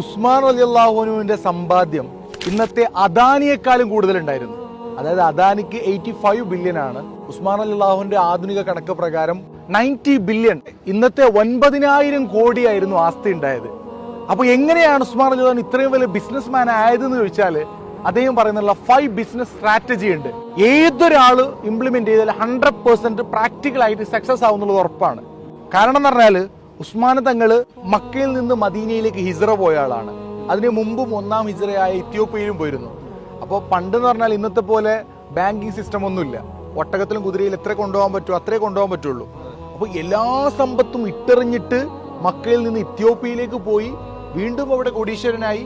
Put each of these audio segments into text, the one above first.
ഉസ്മാൻ അലി അള്ളാഹുനുവിന്റെ സമ്പാദ്യം ഇന്നത്തെ അദാനിയെക്കാളും കൂടുതലുണ്ടായിരുന്നു. അതായത് അദാനിക്ക് എയ്റ്റി ഫൈവ് ബില്യൺ ആണ്. ഉസ്മാൻ അലി അള്ളാഹുവിന്റെ ആധുനിക കണക്ക് പ്രകാരം നയന്റി ബില്യൺ. ഇന്നത്തെ ഒൻപതിനായിരം കോടിയായിരുന്നു ആസ്തി ഉണ്ടായത്. അപ്പൊ എങ്ങനെയാണ് ഉസ്മാൻ അലി അള്ളാഹു ഇത്രയും വലിയ ബിസിനസ് മാൻ ആയതെന്ന് ചോദിച്ചാൽ അദ്ദേഹം പറയുന്നുള്ള ഫൈവ് ബിസിനസ് സ്ട്രാറ്റജി ഉണ്ട്. ഏതൊരാൾ ഇംപ്ലിമെന്റ് ചെയ്താൽ ഹൺഡ്രഡ് പെർസെന്റ് പ്രാക്ടിക്കൽ ആയിട്ട് സക്സസ് ആവുന്നുള്ളത് ഉറപ്പാണ്. കാരണം എന്ന് പറഞ്ഞാൽ ഉസ്മാൻ തങ്ങൾ മക്കയിൽ നിന്ന് മദീനയിലേക്ക് ഹിജറ പോയ ആളാണ്. അതിനു മുമ്പും ഒന്നാം ഹിജറയായ ഇത്യോപ്യയിലും പോയിരുന്നു. അപ്പോൾ പണ്ട് എന്ന് പറഞ്ഞാൽ ഇന്നത്തെ പോലെ ബാങ്കിങ് സിസ്റ്റം ഒന്നുമില്ല. ഒട്ടകത്തിലും കുതിരയിൽ എത്ര കൊണ്ടുപോകാൻ പറ്റുമോ അത്രേ കൊണ്ടുപോകാൻ പറ്റുള്ളൂ. അപ്പോൾ എല്ലാ സമ്പത്തും ഇട്ടെറിഞ്ഞിട്ട് മക്കയിൽ നിന്ന് ഇത്യോപ്യയിലേക്ക് പോയി വീണ്ടും അവിടെ കോടീശ്വരനായി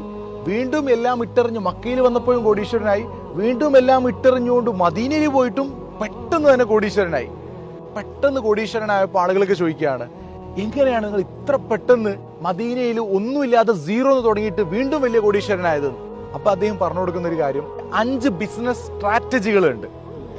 വീണ്ടും എല്ലാം ഇട്ടെറിഞ്ഞ് മക്കയിൽ വന്നപ്പോഴും കോടീശ്വരനായി വീണ്ടും എല്ലാം ഇട്ടെറിഞ്ഞുകൊണ്ട് മദീനയിൽ പോയിട്ടും പെട്ടെന്ന് തന്നെ കോടീശ്വരനായി. പെട്ടെന്ന് കോടീശ്വരനായപ്പോൾ ആളുകളൊക്കെ ചോദിക്കുകയാണ് എങ്ങനെയാണ് നിങ്ങൾ ഇത്ര പെട്ടെന്ന് മദീനയിൽ ഒന്നുമില്ലാതെ സീറോ എന്ന് തുടങ്ങിയിട്ട് വീണ്ടും വലിയ കോടീശ്വരനായത്? അപ്പൊ അദ്ദേഹം പറഞ്ഞു കൊടുക്കുന്ന ഒരു കാര്യം അഞ്ച് ബിസിനസ് സ്ട്രാറ്റജികളുണ്ട്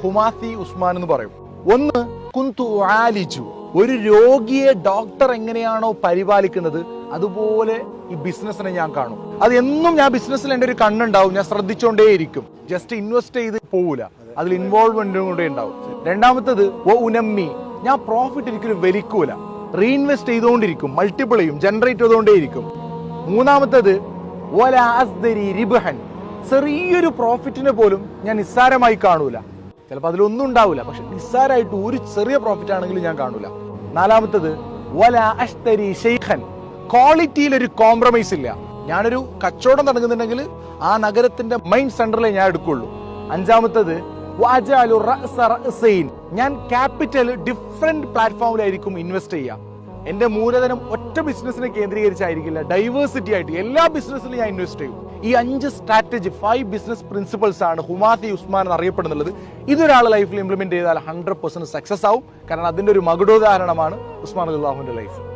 ഹുമാസി ഉസ്മാൻ എന്ന് പറയും. ഒന്ന് കുന്തു ആലിച്ചു ഒരു രോഗിയെ ഡോക്ടർ എങ്ങനെയാണോ പരിപാലിക്കുന്നത് അതുപോലെ ഈ ബിസിനസ്സിനെ ഞാൻ കാണും. അത് എന്നും ഞാൻ ബിസിനസ്സിൽ എന്റെ ഒരു കണ്ണുണ്ടാവും ഞാൻ ശ്രദ്ധിച്ചുകൊണ്ടേയിരിക്കും ജസ്റ്റ് ഇൻവെസ്റ്റ് ചെയ്ത് പോവില്ല അതിൽ ഇൻവോൾവ്മെന്റും കൂടെ ഉണ്ടാവും. രണ്ടാമത്തത് ഓ ഉനമ്മി ഞാൻ പ്രോഫിറ്റ് ഒരിക്കലും വലിക്കൂല. റീഇൻവെസ്റ്റ് ചെയ്തുകൊണ്ടിരിക്കും മൾട്ടിപ്പിൾ ചെയ്യും ജനറേറ്റ് ചെയ്തുകൊണ്ടേയിരിക്കും. മൂന്നാമത്തത് റിബഹൻ ചെറിയൊരു പ്രോഫിറ്റിനെ പോലും ഞാൻ നിസ്സാരമായി കാണൂല. ചിലപ്പോൾ അതിലൊന്നും ഉണ്ടാവില്ല പക്ഷെ നിസ്സാരമായിട്ട് ഒരു ചെറിയ പ്രോഫിറ്റ് ആണെങ്കിലും ഞാൻ കാണൂല. നാലാമത്തത് വല അഷ്തരി ഷെയ്ഖൻ ക്വാളിറ്റിയിൽ ഒരു കോംപ്രമൈസ് ഇല്ല. ഞാനൊരു കച്ചവടം തുടങ്ങുന്നുണ്ടെങ്കിൽ ആ നഗരത്തിന്റെ മെയിൻ സെന്ററിലെ ഞാൻ എടുക്കുള്ളൂ. അഞ്ചാമത്തത്. ഞാൻ ക്യാപിറ്റൽ ഡിഫറെന്റ് പ്ലാറ്റ്ഫോമിലായിരിക്കും ഇൻവെസ്റ്റ് ചെയ്യുക. എന്റെ മൂലധനം ഒറ്റ ബിസിനസ്സിനെ കേന്ദ്രീകരിച്ചായിരിക്കില്ല. ഡൈവേഴ്സിറ്റി ആയിട്ട് എല്ലാ ബിസിനസ്സിലും ഞാൻ ഇൻവെസ്റ്റ് ചെയ്യും. ഈ അഞ്ച് സ്ട്രാറ്റജി ഫൈവ് ബിസിനസ് പ്രിൻസിപ്പൾസ് ആണ് ഹുമാത്തി ഉസ്മാൻ എന്ന് അറിയപ്പെടുന്നുള്ളത് ഇതൊരാൾ ലൈഫിൽ ഇംപ്ലിമെന്റ് ചെയ്താൽ ഹൺഡ്രഡ് പെർസെന്റ് സക്സസ് ആവും. കാരണം അതിന്റെ ഒരു മകുടോദാഹരണമാണ് ഉസ്മാൻ അള്ളാഹുവിന്റെ ലൈഫ്.